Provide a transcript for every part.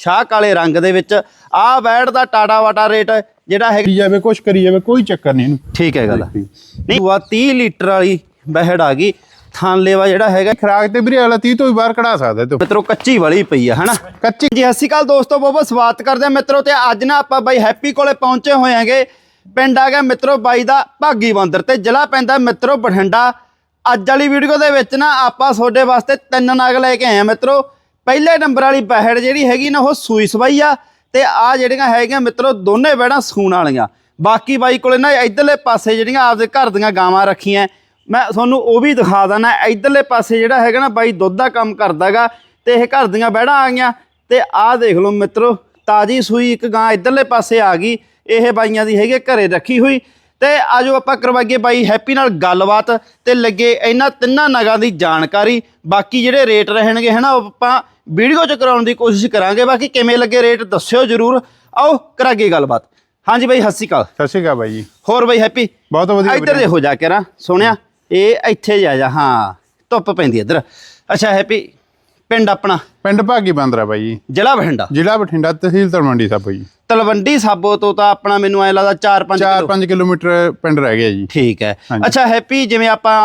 ਸ਼ਾਹ ਕਾਲੇ ਰੰਗ ਦੇ ਵਿੱਚ। ਆਹ ਬੈੜ ਦਾ ਟਾਟਾ ਵਾਟਾ ਰੇਟ ਜਿਹੜਾ ਹੈ ਕਰੀ ਜਾਵੇ ਕੁਛ ਕਰੀ ਜਾਵੇ ਕੋਈ ਚੱਕਰ ਨਹੀਂ ਇਹਨੂੰ। ਠੀਕ ਹੈ ਗੱਲ ਨਹੀਂ ਵਾ 30 ਲੀਟਰ ਵਾਲੀ ਬਹਿੜ ਆ ਗਈ। ਥਾਂ ਲੇਵਾ ਜਿਹੜਾ ਹੈਗਾ ਖਰਾਕ ਤੇ ਵੀਰੇ ਅਗਲਾ 30 ਤੋਂ ਵੀ ਬਾਹਰ ਕਢਾ ਸਕਦਾ ਤੂੰ। ਮਿੱਤਰੋ ਕੱਚੀ ਵਾਲੀ ਪਈ ਆ ਹਨਾ? ਕੱਚੀ ਜੀ ਸਤਿ ਸ਼੍ਰੀ ਅਕਾਲ ਦੋਸਤੋ ਬਹੁਤ ਬਹੁਤ ਸਵਾਗਤ ਕਰਦੇ ਆ ਮਿੱਤਰੋ ਤੇ ਅੱਜ ਨਾ ਆਪਾਂ ਬਾਈ ਹੈਪੀ ਕੋਲੇ ਪਹੁੰਚੇ ਹੋਏ ਆਂਗੇ ਪਿੰਡ ਆ ਗਿਆ ਮਿੱਤਰੋ ਬਾਈ ਦਾ ਭਾਗੀ ਬੰਦਰ ਤੇ ਜ਼ਿਲ੍ਹਾ ਪੈਂਦਾ ਮਿੱਤਰੋ ਬਠਿੰਡਾ। ਅੱਜ ਵਾਲੀ ਵੀਡੀਓ ਦੇ ਵਿੱਚ ਨਾ ਆਪਾਂ ਤੁਹਾਡੇ ਵਾਸਤੇ ਤਿੰਨ ਨਗ ਲੈ ਕੇ ਆਏ ਆ ਮਿੱਤਰੋ। ਪਹਿਲੇ ਨੰਬਰ ਵਾਲੀ ਬਹਿੜ ਜਿਹੜੀ ਹੈਗੀ ਨਾ, ਉਹ ਸੂਈ ਸਵਾਈ ਆ ਤੇ ਆ ਜਿਹੜੀਆਂ ਹੈਗੀਆਂ ਮਿੱਤਰੋ, ਦੋਨੇ ਬਹਿੜਾਂ ਸੂਣ ਵਾਲੀਆਂ। ਬਾਕੀ ਬਾਈ ਕੋਲੇ ਨਾ ਇਧਰਲੇ ਪਾਸੇ ਜਿਹੜੀਆਂ ਆਪਦੇ ਘਰ ਦੀਆਂ ਗਾਵਾਂ ਰੱਖੀਆਂ। ਮੈਂ ਤੁਹਾਨੂੰ ਉਹ ਵੀ ਦਿਖਾ ਦਾਂ ਇਧਰਲੇ ਪਾਸੇ ਜਿਹੜਾ ਹੈਗਾ ਨਾ ਬਾਈ ਦੁੱਧ ਦਾ ਕੰਮ ਕਰਦਾਗਾ ਤੇ ਇਹ ਘਰ ਦੀਆਂ ਬਹਿੜਾਂ ਆ ਗਈਆਂ। ਤੇ ਆਹ ਦੇਖ ਲਓ ਮਿੱਤਰੋ, ਤਾਜੀ ਸੂਈ ਇੱਕ ਗਾਂ ਇਧਰਲੇ ਪਾਸੇ ਆ ਗਈ। ਇਹ ਬਾਈਆਂ ਦੀ ਹੈਗੀ ਘਰੇ ਰੱਖੀ ਹੋਈ। ਤੇ ਆਜੋ ਆਪਾਂ ਕਰਵਾਈਏ ਬਾਈ ਹੈਪੀ ਨਾਲ ਗੱਲਬਾਤ ਤੇ ਲੱਗੇ ਇਹਨਾਂ ਤਿੰਨਾਂ ਨਗਾਂ ਦੀ ਜਾਣਕਾਰੀ। ਬਾਕੀ ਜਿਹੜੇ ਰੇਟ ਰਹਿਣਗੇ ਹਨਾ ਉਹ ਆਪਾਂ ਵੀਡੀਓ ਚ ਕਰਾਉਣ ਦੀ ਕੋਸ਼ਿਸ਼ ਕਰਾਂਗੇ। ਬਾਕੀ ਕਿਵੇਂ ਲੱਗੇ ਰੇਟ ਦੱਸਿਓ ਜਰੂਰ। ਆਓ ਕਰਾਂਗੇ ਗੱਲਬਾਤ। ਹਾਂਜੀ ਬਾਈ ਸਤਿ ਸ਼੍ਰੀ ਅਕਾਲ। ਸਤਿ ਸ਼੍ਰੀ ਅਕਾਲ ਬਾਈ ਜੀ। ਹੋਰ ਬਾਈ ਹੈਪੀ? ਬਹੁਤ ਵਧੀਆ ਇੱਧਰ। ਦੇਖੋ ਜਾ ਕੇ ਰਾ ਸੋਹਣਿਆ। ਇਹ ਇੱਥੇ ਜਾ ਜਾ ਹਾਂ ਧੁੱਪ ਪੈਂਦੀ ਇੱਧਰ। ਅੱਛਾ ਹੈਪੀ ਪਿੰਡ ਆਪਣਾ? ਪਿੰਡ ਭਾਗੀ ਬੰਦਰਾ ਬਾਈ ਜੀ। ਜ਼ਿਲ੍ਹਾ ਬਠਿੰਡਾ। ਜ਼ਿਲ੍ਹਾ ਬਠਿੰਡਾ ਤਹਿਸੀਲ ਤਲਵੰਡੀ ਸਾਬੋ ਜੀ। ਤਲਵੰਡੀ ਸਾਬੋ ਤੋਂ ਤਾਂ ਆਪਣਾ ਮੈਨੂੰ ਐ ਲੱਗਦਾ 4-5 4-5 ਕਿਲੋਮੀਟਰ ਪਿੰਡ ਰਹਿ ਗਿਆ ਜੀ। ਠੀਕ ਹੈ। ਹਾਂਜੀ। ਅੱਛਾ ਹੈਪੀ ਜਿਵੇਂ ਆਪਾਂ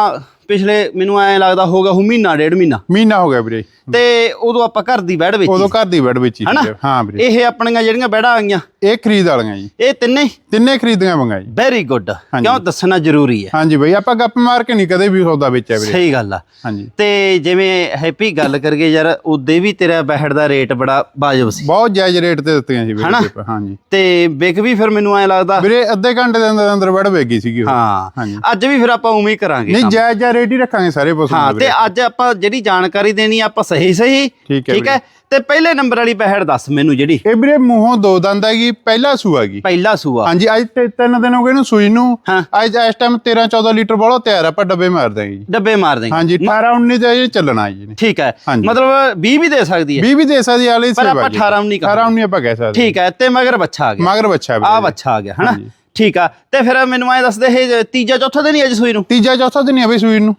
ਪਿਛਲੇ ਮੈਨੂੰ ਐ ਲੱਗਦਾ ਹੋਗਾ ਹੁ ਮਹੀਨਾ ਡੇਢ ਮਹੀਨਾ। ਮਹੀਨਾ ਹੋ ਗਿਆ ਵੀਰੇ। ਤੇ ਉਦੋਂ ਆਪਾਂ ਘਰ ਦੀ ਬੈੜ ਵਿੱਚ ਉਦੋਂ ਘਰ ਦੀ ਬੈਡ ਵਿੱਚ ਸੀਗੇ। ਹਾਂ ਵੀਰੇ। ਇਹ ਆਪਣੀਆਂ ਜਿਹੜੀਆਂ ਬੈੜਾਂ ਆ ਗਈਆਂ ਇਹ ਖਰੀਦ ਵਾਲੀਆਂ ਜੀ। ਇਹ ਤਿੰਨੇ? ਤਿੰਨੇ ਖਰੀਦੀਆਂ ਮੰਗਾ ਜੀ। ਵੈਰੀ ਗੁੱਡ ਕਿਉਂ ਦੱਸਣਾ ਜ਼ਰੂਰੀ ਹੈ? ਹਾਂਜੀ ਬਾਈ ਆਪਾਂ ਗੱਪ ਮਾਰ ਕੇ ਨਹੀਂ ਕਦੇ ਵੀ ਸੌਦਾ ਵੇਚਿਆ ਵੀਰੇ। ਸਹੀ ਗੱਲ ਆ। ਹਾਂਜੀ। ਤੇ ਜਿਵੇਂ ਹੈਪੀ ਗੱਲ ਕਰਗੇ ਯਾਰ ਉਦੇ ਵੀ ਤੇਰਾ ਬਹਿੜ ਦਾ ਰੇਟ ਬੜਾ ਵਾਜਬ ਸੀ। ਬਹੁਤ ਜਾਇਜ਼ ਰੇਟ ਤੇ ਦਿੱਤੀਆਂ ਸੀ? ਵੀਰੇ ਹਾਂਜੀ। ਤੇ ਵਿਕ ਵੀ ਫਿਰ ਮੈਨੂੰ ਐ ਲੱਗਦਾ। ਵੀਰੇ ਅੱਧੇ ਘੰਟੇ ਦੇ ਅੰਦਰ ਅੰਦਰ ਬੈਡ ਵੇਗੀ ਸੀਗੀ ਉਹ। ਹਾਂ। ਹਾਂਜੀ। ਅੱਜ ਵੀ ਫਿਰ ਆਪਾਂ ਉਵੇਂ ਹੀ ਕਰਾਂਗੇ ਨਹੀਂ ਜਾਇਜ਼ ਰੇਟ ਹੀ ਰੱਖਾਂਗੇ ਸਾਰੇ ਪਸ਼ੂ ਹਾਂ ਦੇ ਤੇ। ਅੱਜ ਆਪਾਂ ਜਿਹੜੀ ਜਾਣਕਾਰੀ ਦੇਣੀ ਆ ਆਪਾਂ ਸਹੀ ਸਹੀ ਠੀਕ ਹੈ ਹੈ? ਤੇ ਪਹਿਲੇ ਨੰਬਰ ਵਾਲੀ ਬਹਿੜ ਦੱਸ ਮੈਨੂੰ ਜਿਹੜੀ। ਇਹ ਵੀਰੇ ਮੂੰਹੋਂ ਦੋ ਦੰਦ ਹੈਗੀ ਪਹਿਲਾ ਸੂਆ ਹੈਗੀ। ਪਹਿਲਾ ਸੂਆ। ਹਾਂਜੀ ਅੱਜ ਤੇ ਤਿੰਨ ਦਿਨ ਹੋ ਗਏ ਨੂੰ ਸੂਈ ਨੂੰ। ਹਾਂ। ਅੱਜ ਇਸ ਟਾਈਮ 13 14 ਲੀਟਰ ਬੋਲੋ ਤਿਆਰ ਆਪਾਂ ਡੱਬੇ ਮਾਰ ਦਾਂਗੇ ਡੱਬੇ ਮਾਰ ਦੇਂਗੇ ਹਾਂਜੀ 18 19 ਤੇ ਇਹ ਚੱਲਣਾ ਜੀ। ਠੀਕ ਹੈ। ਮਤਲਬ 20 ਵੀ ਦੇ ਸਕਦੀ ਹੈ। 20 ਵੀ ਦੇ ਸਕਦੀ ਵਾਲੀ ਪਰ ਆਪਾਂ 18 19 ਕਹਾਂਗੇ। 18 19 ਆਪਾਂ ਕਹਿ ਸਕਦੇ ਠੀਕ ਹੈ ਤੇ ਮਗਰ ਬੱਚਾ ਆ ਗਿਆ। ਮਗਰ ਬੱਚਾ ਆ ਬੱਚਾ ਆ ਗਿਆ ਹਨਾ। ਠੀਕ ਆ ਤੇ ਫਿਰ ਮੈਨੂੰ ਐ ਦੱਸ ਦੇ ਇਹ ਤੀਜਾ ਚੌਥਾ ਦਿਨ ਹੀ ਅੱਜ ਸੂਈ ਨੂੰ? ਤੀਜਾ ਚੌਥਾ ਦਿਨ ਹੀ ਆ ਬਈ ਸੂਈ ਨੂੰ।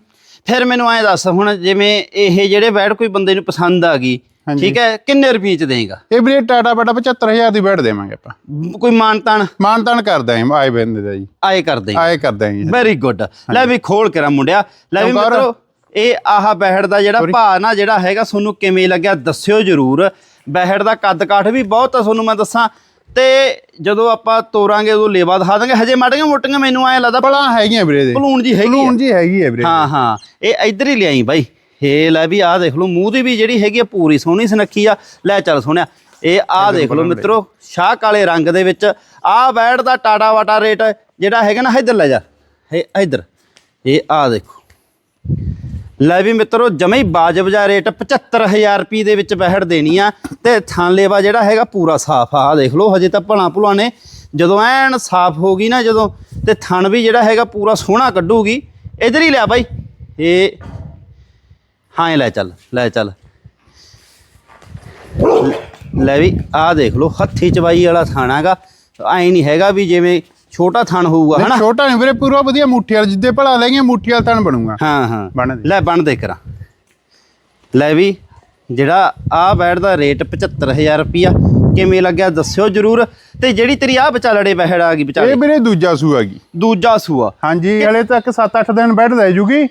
ਫਿਰ ਮੈਨੂੰ ਐ ਦੱਸ ਹੁਣ ਜਿਵੇਂ ਇਹ ਜਿਹੜੇ ਬੈਡ ਕੋਈ ਬੰਦੇ ਨੂੰ ਪਸੰਦ ਆ ਗਈ। ਠੀਕ ਹੈ ਕਿੰਨੇ ਰੁਪਏ ਚ ਦੇਗਾ ਇਹ ਵੀਰੇ ਟਾਟਾ ਬਟਾ 75000 ਦੀ ਬੈਠ ਦੇਵਾਂਗੇ ਆਪਾਂ। ਕੋਈ ਮਾਨਤਾਨ? ਮਾਨ ਤਾਨ ਕਰ ਦਾਂਗੇ ਆਏ ਬੰਦੇ ਦਾ ਜੀ। ਆਏ ਕਰ ਦੇ ਆਏ ਕਰ ਜੀ। ਵੈਰੀ ਗੁੱਡ ਲੈ ਵੀ ਖੋਲ ਕੇ ਰਾ ਮੁੰਡਿਆ। ਲੈ ਵੀ। ਮਿੱਤਰੋ ਇਹ ਆਹ ਬਹਿੜ ਦਾ ਜਿਹੜਾ ਭਾਅ ਨਾ ਜਿਹੜਾ ਹੈਗਾ ਤੁਹਾਨੂੰ ਕਿਵੇਂ ਲੱਗਿਆ ਦੱਸਿਓ ਜਰੂਰ। ਬਹਿੜ ਦਾ ਕੱਦ ਕਾਠ ਵੀ ਬਹੁਤ ਆ ਤੁਹਾਨੂੰ ਮੈਂ ਦੱਸਾਂ। ਤੇ ਜਦੋਂ ਆਪਾਂ ਤੋਰਾਂਗੇ ਉਦੋਂ ਲੇਵਾ ਦਿਖਾ ਦਾਂਗੇ। ਹਜੇ ਮਾੜੀਆਂ ਮੋਟੀਆਂ ਮੈਨੂੰ ਐ ਲੱਗਦਾ ਭਲਾ ਹੈਗੀਆਂ ਵੀਰੇ ਦੇ ਭਲੂਣ ਜੀ ਹੈਗੀ। ਭਲੂਣ ਜੀ ਹੈਗੀ ਹੈ ਵੀਰੇ ਹਾਂ ਹਾਂ। ਇਹ ਇੱਧਰ ਹੀ ਲਿਆਈ ਬਾਈ। ਇਹ ਲੈ ਵੀ ਆਹ ਦੇਖ ਲਓ ਮੂੰਹ ਦੀ ਵੀ ਜਿਹੜੀ ਹੈਗੀ ਆ ਪੂਰੀ ਸੋਹਣੀ ਸੁਨੱਖੀ ਆ। ਲੈ ਚੱਲ ਸੋਹਣਿਆ। ਇਹ ਆਹ ਦੇਖ ਲਓ ਮਿੱਤਰੋ ਸ਼ਾਹ ਕਾਲੇ ਰੰਗ ਦੇ ਵਿੱਚ। ਆਹ ਬੈੜ ਦਾ ਟਾਟਾ ਵਾਟਾ ਰੇਟ ਜਿਹੜਾ ਹੈਗਾ ਨਾ ਇੱਧਰ ਲੈ ਜਾ। ਇਹ ਇੱਧਰ। ਇਹ ਆਹ ਦੇਖੋ। ਲੈ ਵੀ ਮਿੱਤਰੋ ਜਮੇ ਹੀ ਬਾਜਬ ਜਾ ਰੇਟ 75000 ਰੁਪਏ ਦੇ ਵਿੱਚ ਬਹਿੜ ਦੇਣੀ ਆ। ਤੇ ਥਾਂ ਲੇਵਾ ਜਿਹੜਾ ਹੈਗਾ ਪੂਰਾ ਸਾਫ਼ ਆ। ਆਹ ਦੇਖ ਲਓ, ਹਜੇ ਤਾਂ ਭਲਾ ਭੁਲਾ ਨੇ। ਜਦੋਂ ਐਨ ਸਾਫ਼ ਹੋ ਗਈ ਨਾ ਜਦੋਂ, ਤੇ ਥਣ ਵੀ ਜਿਹੜਾ ਹੈਗਾ ਪੂਰਾ ਸੋਹਣਾ ਕੱਢੂਗੀ। ਇਧਰ ਹੀ ਲਿਆ ਬਾਈ। ਇਹ ਹਾਂ ਲੈ ਚੱਲ ਲੈ ਚੱਲ। ਲੈ ਵੀ, ਆਹ ਦੇਖ ਲਓ, ਹੱਥੀ ਚਵਾਈ ਵਾਲਾ ਥਾਣਾਗਾ। ਐ ਨਹੀਂ ਹੈਗਾ ਵੀ ਜਿਵੇਂ ਛੋਟਾ ਥਣ ਹੋਊਗਾ ਹਨਾ? ਛੋਟਾ ਨਹੀਂ ਵੀਰੇ ਪੂਰਾ ਵਧੀਆ ਮੁੱਠੀ ਵਾਲਾ ਜਿੱਦੇ ਭਲਾ ਲੈ ਗਈਆਂ ਮੁੱਠੀ ਵਾਲਾ ਤਣ ਬਣੂਗਾ। ਹਾਂ ਹਾਂ। ਬਣ ਦੇ। ਲੈ ਬਣ ਦੇ ਕਰਾਂ ਲੈ ਵੀ ਜਿਹੜਾ ਆ ਬੈਡ ਦਾ ਰੇਟ 75000 ਰੁਪਿਆ ਕਿਵੇਂ ਲੱਗਿਆ ਦੱਸਿਓ ਜਰੂਰ। ਤੇ ਜਿਹੜੀ ਤੇਰੀ ਆ ਵਿਚਾਲੜੇ ਬਹਿੜ ਆ ਗਈ ਇਹ ਵਿਚਾਲੇ ਵੀਰੇ ਦੂਜਾ ਸੂਆ ਗਈ। ਦੂਜਾ ਸੂਆ। ਹਾਂਜੀ ਹਲੇ ਤੱਕ 7-8 ਦਿਨ ਬੈਠ ਲੈ ਜੂਗੀ।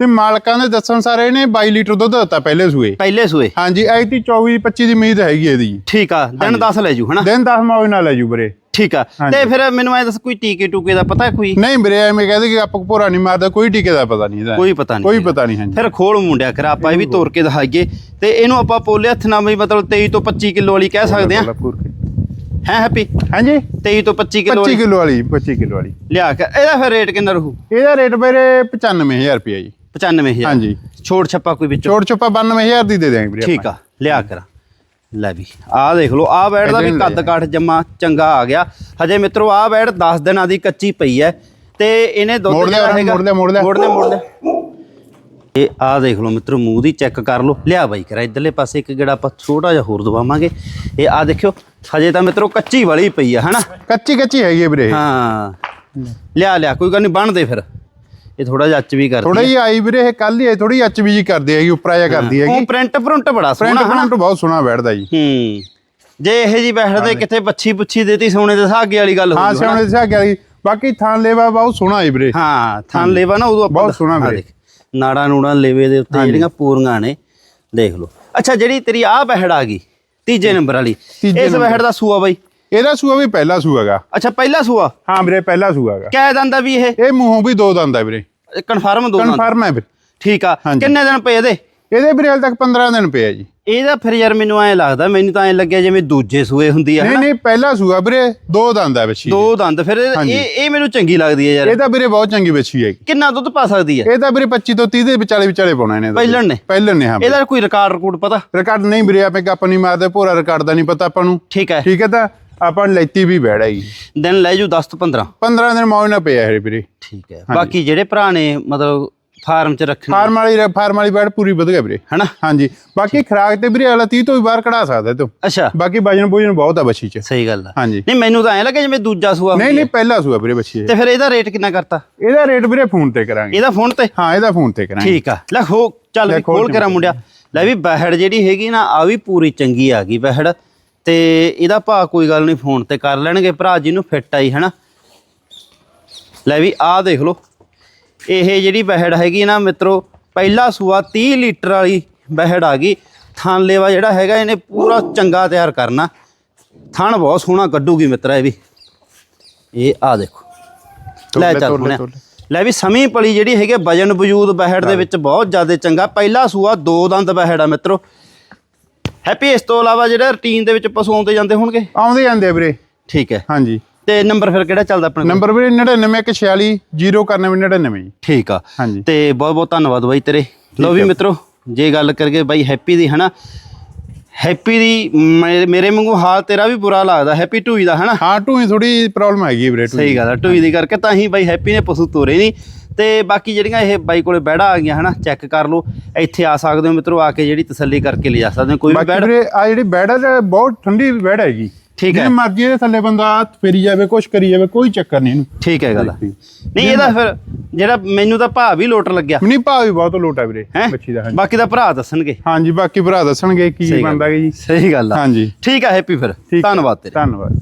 ਤੇ ਮਾਲਕਾਂ ਦੇ ਦੱਸਣ ਸਾਰੇ ਨੇ 22 ਲੀਟਰ ਦੁੱਧ ਦਿੱਤਾ ਪਹਿਲੇ ਸੂਏ। ਪਹਿਲੇ ਸੂਏ। ਹਾਂਜੀ ਐਤੀ 24 25 ਦੀ ਉਮੀਦ ਹੈਗੀ ਇਹਦੀ। ਠੀਕ ਆ ਦਿਨ 10 ਲੈ ਜੂ ਹਨਾ? ਦਿਨ 10 ਮੌਜ ਨਾਲ ਲੈ ਜੂ ਵੀਰੇ। ਠੀਕ ਆ। ਤੇ ਫਿਰ ਮੈਨੂੰ ਐ ਦੱਸ ਕੋਈ ਟੀਕੇ ਟੂਕੇ ਦਾ ਪਤਾ ਕੋਈ? ਨਹੀਂ ਵੀਰੇ ਐਵੇਂ ਕਹਦੇ ਕਿ ਆਪਾਂ ਭੋਰਾ ਨਹੀਂ ਮਾਰਦਾ ਕੋਈ ਟੀਕੇ ਦਾ ਪਤਾ ਨਹੀਂ ਇਹਦਾ। ਕੋਈ ਪਤਾ ਨਹੀਂ ਕੋਈ ਪਤਾ ਨਹੀਂ ਹਾਂਜੀ। ਫਿਰ ਖੋਲ ਮੁੰਡਿਆ ਕਰ ਆਪਾਂ ਇਹ ਵੀ ਤੋੜ ਕੇ ਦਿਖਾਈਏ। ਤੇ ਇਹਨੂੰ ਆਪਾਂ ਪੋਲੇ ਹੱਥ ਨਾਲ ਵੀ ਮਤਲਬ 23 ਤੋਂ 25 ਕਿਲੋ ਵਾਲੀ ਕਹਿ ਸਕਦੇ ਆ ਹੈ ਹੈਪੀ? ਹਾਂਜੀ? 23 ਤੋਂ 25 ਕਿਲੋ 25 ਵਾਲੀ। ਕਿਲੋ ਵਾਲੀ 25 ਕਿਲੋ ਵਾਲੀ। ਲਿਆ ਕੇ ਇਹਦਾ ਫਿਰ ਰੇਟ ਕਿੰਨਾ ਰਹੂ? ਇਹਦਾ ਰੇਟ ਵੀਰੇ 95000 ਰੁਪਏ ਜੀ। 95000 ਹਾਂਜੀ। ਛੋੜ ਛੱਪਾ ਕੋਈ ਵਿੱਚੋਂ? ਛੋਟ ਛੁਪਾ 92000 ਦੀ ਦੇ ਦਿਆਂਗੇ ਵੀਰੇ ਠੀਕ ਆ ਲਿਆ ਕਰਾਂ। ਲੈ ਵੀ ਆਹ ਦੇਖ ਲਓ ਆਹ ਬੈੜ ਦਾ ਵੀ ਕੱਦ ਕਾਠ ਜਮਾ ਚੰਗਾ ਆ ਗਿਆ। ਹਜੇ ਮਿੱਤਰੋ ਆਹ ਬੈੜ 10 ਦਿਨਾਂ ਦੀ ਕੱਚੀ ਪਈ ਐ। ਤੇ ਇਹਨੇ ਦੁੱਧ ਮੋੜ ਲਿਆ ਮੋੜ ਲਿਆ, ਮੋੜ ਲਿਆ। ਮੋੜ ਲਿਆ ਮੋੜ ਲਿਆ। ਇਹ ਆਹ ਦੇਖ ਲਓ ਮਿੱਤਰੋ ਮੂੰਹ ਦੀ ਚੈੱਕ ਕਰ ਲਓ। ਲਿਆ ਬਾਈ ਕਰਾ ਇਧਰਲੇ ਪਾਸੇ ਇੱਕ ਗੇੜਾ ਆਪਾਂ ਛੋਟਾ ਜਿਹਾ ਹੋਰ ਦਵਾਵਾਂਗੇ। ਇਹ ਆਹ ਦੇਖਿਓ ਹਜੇ ਤਾਂ ਮਿੱਤਰੋ ਕੱਚੀ ਵਾਲੀ ਪਈ ਆ ਹਨਾ? ਕੱਚੀ ਕੱਚੀ ਹੈਗੀ ਹੈ ਵੀਰੇ। ਹਾਂ। ਲਿਆ ਲਿਆ ਕੋਈ ਗੱਲ ਨਹੀਂ ਬਣ ਦੇ ਫਿਰ। ਇਹ ਥੋੜਾ ਜਿਹਾ ਅੱਚ ਵੀ ਕਰਦੀ ਥੋੜਾ ਜਿਹੀ ਆਈ ਵੀਰੇ ਇਹ ਕੱਲ ਹੀ ਆਈ ਥੋੜੀ ਐਚਬੀ ਜੀ ਕਰਦੀ ਹੈਗੀ ਉੱਪਰਾ ਜਿਹਾ ਕਰਦੀ ਉਹ ਹੈਗੀ ਪ੍ਰਿੰਟ ਪ੍ਰਿੰਟ ਬੜਾ ਪ੍ਰਿੰਟ ਸੋਹਣਾ ਹਨਾ। ਪ੍ਰਿੰਟ ਬਹੁਤ ਸੋਹਣਾ ਬੈਠਦਾ ਜੀ। ਹੂੰ। ਜੇ ਇਹ ਜੀ ਬੈਠਦੇ ਕਿਤੇ ਬੱਚੀ ਪੁੱਛੀ ਦੇਤੀ ਸੋਨੇ ਦੇ ਸਾਗੇ ਵਾਲੀ ਗੱਲ ਹਾਂ ਹੋ ਸਿਆਣੇ ਦੱਸਿਆ ਗਿਆ ਬਾਕੀ ਥਾਂ ਲੇਵਾ ਬਹੁਤ ਸੋਹਣਾ ਹੈ ਵੀਰੇ। ਹਾਂ ਥਾਂ ਲੇਵਾ ਨਾ ਉਦੋਂ ਬਹੁਤ ਸੋਹਣਾ ਵੀਰੇ। ਦੇਖ, ਨਾੜਾਂ ਨੂੜਾਂ ਲੇਵੇ ਦੇ ਉੱਤੇ ਜਿਹੜੀਆਂ ਪੂਰੀਆਂ ਨੇ ਦੇਖ ਲਓ। ਅੱਛਾ ਜਿਹੜੀ ਤੇਰੀ ਆਹ ਬਹਿੜ ਆ ਗਈ ਤੀਜੇ ਨੰਬਰ ਵਾਲੀ ਇਸ ਬਹਿੜ ਦਾ ਸੂਆ ਬਾਈ। ਇਹਦਾ ਸੂਆ ਵੀ ਪਹਿਲਾ ਸੂਆਗਾ ਅੱਛਾ ਪਹਿਲਾ ਸੂਆ? ਹਾਂ ਵੀਰੇ ਪਹਿਲਾ ਸੂਆਗਾ ਕਿਆ ਦੰਦਾ ਵੀ ਇਹ? ਇਹ ਮੂੰਹੋਂ ਵੀ ਦੋ ਦੰਦ ਆ ਵੀਰੇ। ਕਨਫਰਮ ਦੋ ਦੰਦ। ਕਨਫਰਮ ਹੈ ਵੀਰੇ। ਠੀਕ ਆ। ਕਿੰਨੇ ਦਿਨ ਪਏ ਇਹਦੇ? ਇਹਦੇ ਵੀਰੇ ਹਾਲੇ ਤੱਕ 15 ਦਿਨ ਪਿਆ ਜੀ। ਇਹਦਾ ਫਿਰ ਯਾਰ ਮੈਨੂੰ ਐਂ ਲੱਗਦਾ ਮੈਨੂੰ ਤਾਂ ਐਂ ਲੱਗਿਆ ਜਿਵੇਂ ਦੂਜੇ ਸੂਏ ਹੁੰਦੀ ਆ ਨਹੀਂ ਨਹੀਂ ਪਹਿਲਾ ਸੂਆ ਵੀਰੇ ਦੋ ਦੰਦ ਆ ਬੱਚੀ ਦੋ ਦੰਦ। ਫਿਰ ਇਹ। ਇਹ ਮੈਨੂੰ ਚੰਗੀ ਲੱਗਦੀ ਹੈ ਯਾਰ। ਇਹ ਤਾਂ ਵੀਰੇ ਬਹੁਤ ਚੰਗੀ ਬੱਚੀ ਹੈ ਕਿੰਨਾ ਦੁੱਧ ਪਾ ਸਕਦੀ ਹੈ ਇਹ ਤਾਂ ਵੀਰੇ 25 ਤੋਂ 30 ਦੇ ਵਿਚਾਲੇ ਵਿਚਾਲੇ ਪਾਉਣਾ ਇਹਨੇ ਪਹਿਲਣ ਨੇ? ਪਹਿਲਣ ਨੇ ਹਾਂ। ਇਹਦਾ ਕੋਈ ਰਿਕਾਰਡ ਰਿਕੂਡ ਪਤਾ? ਰਿਕਾਰਡ ਨਹੀਂ ਵੀਰੇ ਆਪੇ ਗੱਪ ਨਹੀਂ ਮਾਰਦੇ ਪੂਰਾ ਰਿਕਾਰਡ ਦਾ ਨਹੀਂ ਪਤਾ ਆਪਾਂ ਨੂੰ। ਠੀਕ ਹੈ। ਠੀਕ ਹੈ ਤਾਂ ਆਪਾਂ ਲੈਤੀ ਵੀ ਬੈੜ ਹੈਗੀ ਦਿਨ ਲੈ ਜੂ 10 ਤੋਂ 15 15 ਦਿਨ ਮੌਜ ਨਾ ਪਿਆ ਹੈ ਵੀਰੇ। ਠੀਕ ਹੈ। ਬਾਕੀ ਜਿਹੜੇ ਭਰਾ ਨੇ ਮਤਲਬ ਫਾਰਮ 'ਚ ਰੱਖਣਾ ਫਾਰਮ ਵਾਲੀ ਫਾਰਮ ਵਾਲੀ ਬੈੜ ਪੂਰੀ ਵਧੀਆ ਵੀਰੇ। ਹਨਾ? ਹਾਂਜੀ। ਬਾਕੀ ਖਰਾਕ ਤੇ ਵੀਰੇ ਵਾਲਾ 30 ਤੋਂ ਵੀ ਬਾਹਰ ਕਢਾ ਸਕਦਾ ਤੂੰ। ਅੱਛਾ। ਬਾਕੀ ਵਜਨ ਬੋਜਨ ਬਹੁਤ ਆ ਬੱਚੀ ਚ। ਸਹੀ ਗੱਲ ਆ। ਹਾਂਜੀ। ਨਹੀਂ ਮੈਨੂੰ ਤਾਂ ਐਂ ਲੱਗਾ ਜਿਵੇਂ ਦੂਜਾ ਸੂਆ ਨਹੀਂ ਨਹੀਂ ਪਹਿਲਾ ਸੂਆ ਵੀਰੇ ਬੱਚੀ। ਹੈ। ਤੇ ਫਿਰ ਇਹਦਾ ਰੇਟ ਕਿੰਨਾ ਕਰਤਾ? ਇਹਦਾ ਰੇਟ ਵੀਰੇ ਫੋਨ ਤੇ ਕਰਾਂਗੇ। ਇਹਦਾ ਫੋਨ ਤੇ? ਹਾਂ ਇਹਦਾ ਫੋਨ ਤੇ ਕਰਾਂਗੇ। ਠੀਕ ਆ। ਲੈ ਹੋ ਚੱਲ ਵੀ ਖੋਲ ਕਰਾਂ ਮੁੰਡਿਆ। ਲੈ ਵੀ ਬਹਿੜ ਜਿਹੜੀ ਹੈਗੀ ਨਾ ਆ ਵੀ ਪੂਰੀ ਚੰਗੀ ਆ ਗਈ ਬਹਿੜ। ਤੇ ਇਹਦਾ ਭਾ ਕੋਈ ਗੱਲ ਨਹੀਂ ਫੋਨ ਤੇ ਕਰ ਲੈਣਗੇ ਭਰਾ ਜੀ ਨੂੰ ਫਿੱਟ ਆਈ ਹਨਾ? ਲੈ ਵੀ ਆਹ ਦੇਖ ਲਓ। ਇਹ ਜਿਹੜੀ ਬਹਿੜ ਹੈਗੀ ਨਾ ਮਿੱਤਰੋ ਪਹਿਲਾ ਸੂਆ 30 ਲੀਟਰ ਵਾਲੀ ਬਹਿੜ ਆ ਗਈ। ਥਣ ਲੇਵਾ ਜਿਹੜਾ ਹੈਗਾ ਇਹਨੇ ਪੂਰਾ ਚੰਗਾ ਤਿਆਰ ਕਰਨਾ। ਥਣ ਬਹੁਤ ਸੋਹਣਾ ਕੱਢੂਗੀ ਮਿੱਤਰਾ ਇਹ ਵੀ। ਇਹ ਆ ਦੇਖੋ। ਲੈ ਚੱਲ ਹੁਣੇ। ਲੈ ਵੀ ਸਮੀ ਪਲੀ ਜਿਹੜੀ ਹੈਗੀ ਵਜਨ ਵਜੂਦ ਬਹਿੜ ਦੇ ਵਿੱਚ ਬਹੁਤ ਜ਼ਿਆਦਾ ਚੰਗਾ। ਪਹਿਲਾ ਸੂਆ ਦੋ ਦੰਦ ਬਹਿੜ ਆ ਮਿੱਤਰੋ। ਹੈਪੀ ਇਸ ਤੋਂ ਇਲਾਵਾ ਜਿਹੜੇ ਰੁਟੀਨ ਦੇ ਵਿੱਚ ਪਸ਼ੂ ਆਉਂਦੇ ਜਾਂਦੇ ਹੋਣਗੇ? ਆਉਂਦੇ ਜਾਂਦੇ ਆ ਵੀਰੇ। ਠੀਕ ਹੈ। ਹਾਂਜੀ। ਤੇ ਨੰਬਰ ਫਿਰ ਕਿਹੜਾ ਚੱਲਦਾ ਆਪਣੇ ਕੋਲ? ਨੰਬਰ ਵੀਰੇ 99146 09199 ਜੀ। ਠੀਕ ਆ। ਹਾਂਜੀ। ਤੇ ਬਹੁਤ ਬਹੁਤ ਧੰਨਵਾਦ ਬਾਈ ਤੇਰੇ। ਲੋ ਵੀ ਮਿੱਤਰੋ ਜੇ ਗੱਲ ਕਰਗੇ ਬਾਈ ਹੈਪੀ ਦੀ ਹਨਾ? ਹੈਪੀ ਦੀ ਮੇਰੇ ਵਾਂਗੂ ਹਾਲ ਤੇਰਾ ਵੀ ਬੁਰਾ ਲੱਗਦਾ ਹੈਪੀ ਟੂਈ ਦਾ ਹਨਾ? ਹਾਂ ਟੂਈ ਥੋੜੀ ਪ੍ਰੋਬਲਮ ਹੈਗੀ ਵੀਰੇ ਟੂਈ ਸਹੀ ਗੱਲ ਆ ਟੂਈ ਦੀ ਕਰਕੇ ਤਾਂ ਹੀ ਬਾਈ ਹੈਪੀ ਨੇ ਪਸ਼ੂ ਤੋਰੇ ਨਹੀਂ ਤੇ ਬਾਕੀ ਜਿਹੜੀਆਂ ਇਹ ਬਾਈ ਕੋਲੇ ਬੈੜਾ ਆ ਗਈਆਂ ਹਨਾ ਚੈੱਕ ਕਰ ਲਓ। ਇੱਥੇ ਆ ਸਕਦੇ ਹੋ ਮਿੱਤਰੋ ਆ ਕੇ ਜਿਹੜੀ ਤਸੱਲੀ ਕਰਕੇ ਲਿਜਾ ਸਕਦੇ ਹੋ। ਕੋਈ ਵੀ ਬੈੜ ਆ ਜਿਹੜੀ ਬੈਡ ਹੈ ਬਹੁਤ ਠੰਡੀ ਬੈਡ ਹੈਗੀ। ਠੀਕ ਹੈ। ਜੇ ਮਰਜ਼ੀ ਇਹਦੇ ਥੱਲੇ ਬੰਦਾ ਫੇਰੀ ਜਾਵੇ ਕੁਛ ਕਰੀ ਜਾਵੇ ਕੋਈ ਚੱਕਰ ਨਹੀਂ ਇਹਨੂੰ। ਠੀਕ ਹੈ ਗੱਲ ਨਹੀਂ ਇਹਦਾ ਫਿਰ ਜਿਹੜਾ ਮੈਨੂੰ ਤਾਂ ਭਾਅ ਵੀ ਲੋਟ ਲੱਗਿਆ। ਨਹੀਂ ਭਾਅ ਵੀ ਬਹੁਤ ਲੋਟ ਹੈ ਵੀਰੇ ਬੱਚੀ ਦਾ ਹਾਂਜੀ। ਬਾਕੀ ਦਾ ਭਰਾ ਦੱਸਣਗੇ। ਹਾਂਜੀ ਬਾਕੀ ਭਰਾ ਦੱਸਣਗੇ ਕੀ। ਬਣਦਾ ਜੀ। ਸਹੀ ਗੱਲ ਆ। ਹਾਂਜੀ। ਠੀਕ ਆ ਹੈਪੀ ਫਿਰ। ਧੰਨਵਾਦ ਤੇਰੇ। ਧੰਨਵਾਦ।